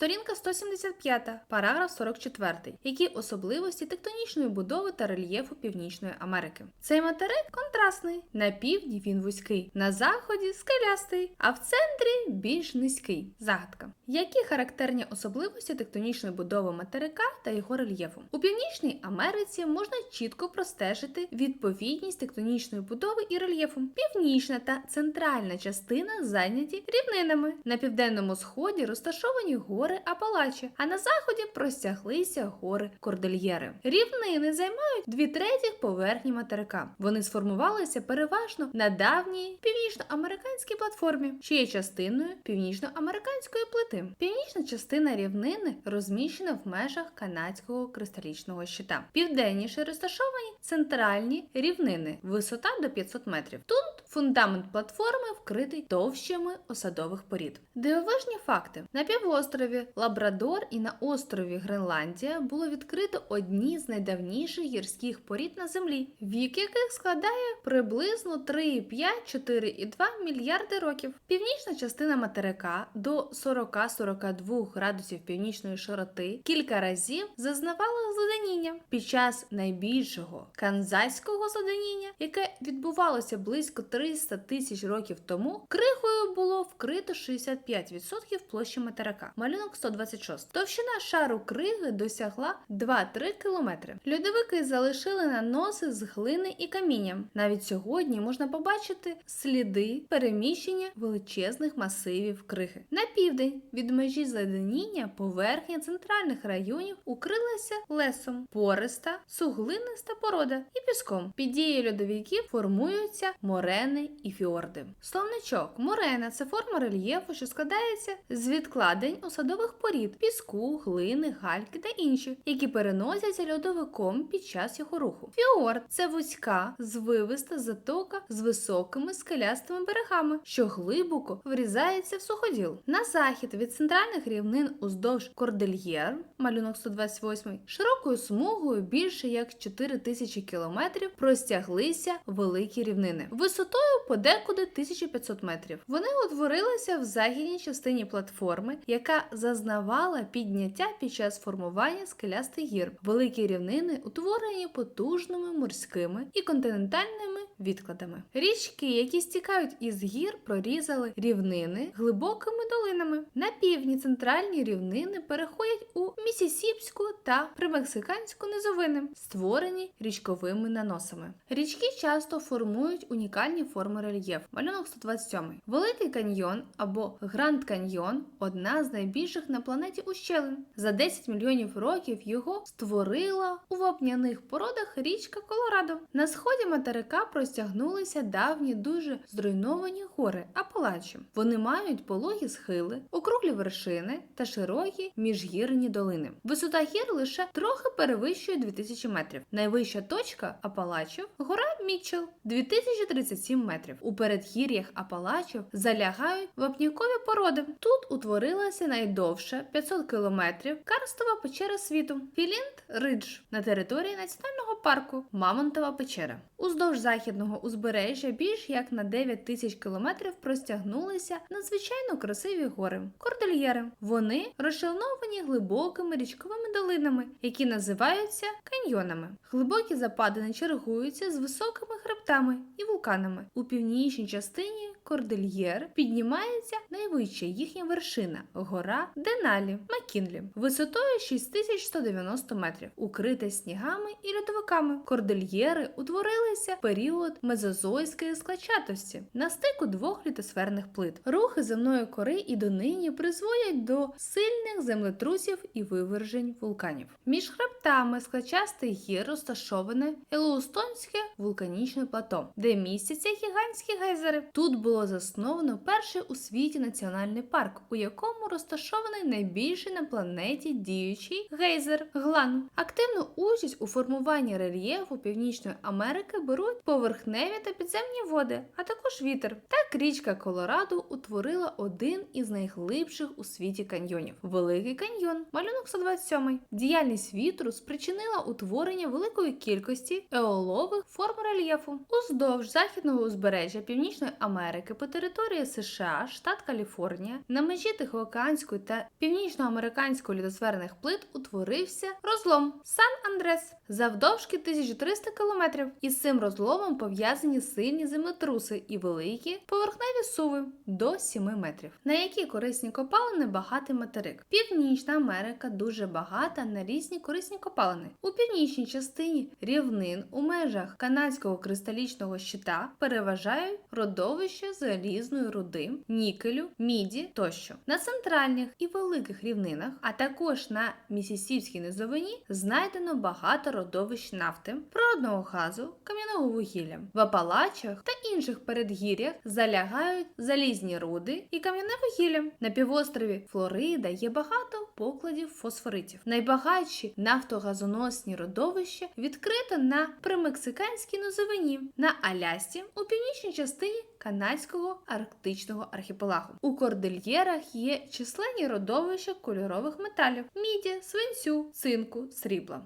Сторінка 175, параграф 44. Які особливості тектонічної будови та рельєфу Північної Америки? Цей материк контрастний. На півдні він вузький, на заході скелястий, а в центрі більш низький. Загадка. Які характерні особливості тектонічної будови материка та його рельєфу? У Північній Америці можна чітко простежити відповідність тектонічної будови і рельєфу. Північна та центральна частина зайняті рівнинами. На південному сході розташовані гори Апалачі, а на заході простяглися гори Кордильєри. Рівнини займають дві третіх поверхні материка. Вони сформувалися переважно на давній північноамериканській платформі, що є частиною північноамериканської плити. Північна частина рівнини розміщена в межах канадського кристалічного щита. Південніше розташовані центральні рівнини, висота до 500 метрів. Тут фундамент платформи вкритий товщами осадових порід. Дивовижні факти: на півострові Лабрадор і на острові Гренландія було відкрито одні з найдавніших гірських порід на землі, вік яких складає приблизно 3,5-4,2 мільярди років. Північна частина материка до 40-42 градусів північної широти кілька разів зазнавала зледеніння. Під час найбільшого канзайського зледеніння, яке відбувалося близько 300 тисяч років тому, крихою було вкрито 65% площі материка. Малюнок 126. Товщина шару криги досягла 2-3 кілометри. Льодовики залишили наноси з глини і каміння. Навіть сьогодні можна побачити сліди переміщення величезних масивів криги. На південь від межі зледеніння поверхня центральних районів укрилася лесом, пориста, суглиниста порода і піском. Під дією льодовиків формуються морени і фіорди. Словничок морена це форма рельєфу, що складається з відкладень осадових порід, піску, глини, гальки та інші, які переносяться льодовиком під час його руху. Фіорд це вузька, звивиста затока з високими скелястими берегами, що глибоко врізається в суходіл. На захід від центральних рівнин уздовж Кордельєр, малюнок 128, широкою смугою більше як 4 тисячі кілометрів простяглися великі рівнини висотою подекуди 1500 метрів. Вони утворилися в західній частині платформи, яка зазнавала підняття під час формування скелястих гір. Великі рівнини утворені потужними морськими і континентальними відкладами. Річки, які стікають із гір, прорізали рівнини глибокими долинами. На півдні центральні рівнини переходять у Місісіпську та примексиканську низовини, створені річковими наносами. Річки часто формують унікальні форми рельєфу. Малюнок 127. Великий каньйон або Гранд Каньйон одна з найбільших на планеті ущелин. За 10 мільйонів років його створила у вапняних породах річка Колорадо. На сході материка простягнулися давні дуже зруйновані гори Апалачі. Вони мають пологі схили, округлі вершини та широкі міжгірні долини. Висота гір лише трохи перевищує 2000 метрів. Найвища точка Апалачів гора Мітчел 2037 метрів. У передгір'ях Апалачів залягають вапнікові породи. Тут утворилася найдовша 500 кілометрів карстова печера світу Філінт Ридж на території національного парку Мамонтова печера. Уздовж західного узбережжя більш як на 9 тисяч кілометрів простягнулися надзвичайно красиві гори Кордильєри. Вони розчленовані глибокими річковими долинами, які називаються каньйонами. Глибокі западини чергуються з високими хребтами і вулканами. У північній частині Кордильєр піднімається найвища їхня вершина гора Деналі Макінлі висотою 6190 метрів, укрита снігами і льодовиками. Кордильєри утворилися в період мезозойської складчатості на стику двох літосферних плит. Рухи земної кори і донині призводять до сильних землетрусів і вивержень вулканів. Між хребтами складчастих гір розташоване Елоустонське вулканічне плато, де містяться гігантські гейзери. Тут було засновано перший у світі національний парк, у якому розташований найбільший на планеті діючий гейзер Глан. Активну участь у формуванні рельєфу Північної Америки беруть поверхневі та підземні води, а також вітер. Так річка Колорадо утворила один із найглибших у світі каньйонів Великий каньйон, малюнок 127. Діяльність вітру спричинила утворення великої кількості еолових форм рельєфу. Уздовж західного узбережжя Північної Америки Америки по території США, штат Каліфорнія, на межі Тихоокеанської та північноамериканської лідосферних плит утворився розлом Сан-Андрес завдовжки 1300 кілометрів. Із цим розломом пов'язані сильні землетруси і великі поверхневі суви до 7 метрів. На які корисні копалини багатий материк. Північна Америка дуже багата на різні корисні копалини. У північній частині рівнин у межах канадського кристалічного щита переважають родовища залізної руди, нікелю, міді тощо. На центральних і великих рівнинах, а також на місісівській низовині, знайдено багато родовищ нафти, природного газу, кам'яного вугілля. В Апалачах та інших передгір'ях залягають залізні руди і кам'яне вугілля. На півострові Флорида є багато покладів фосфоритів. Найбагатші нафтогазоносні родовища відкрито на примексиканській низовині, на Алясці у північній частині канадського арктичного архіпелагу. У кордильєрах є численні родовища кольорових металів: міді, свинцю, цинку, срібла.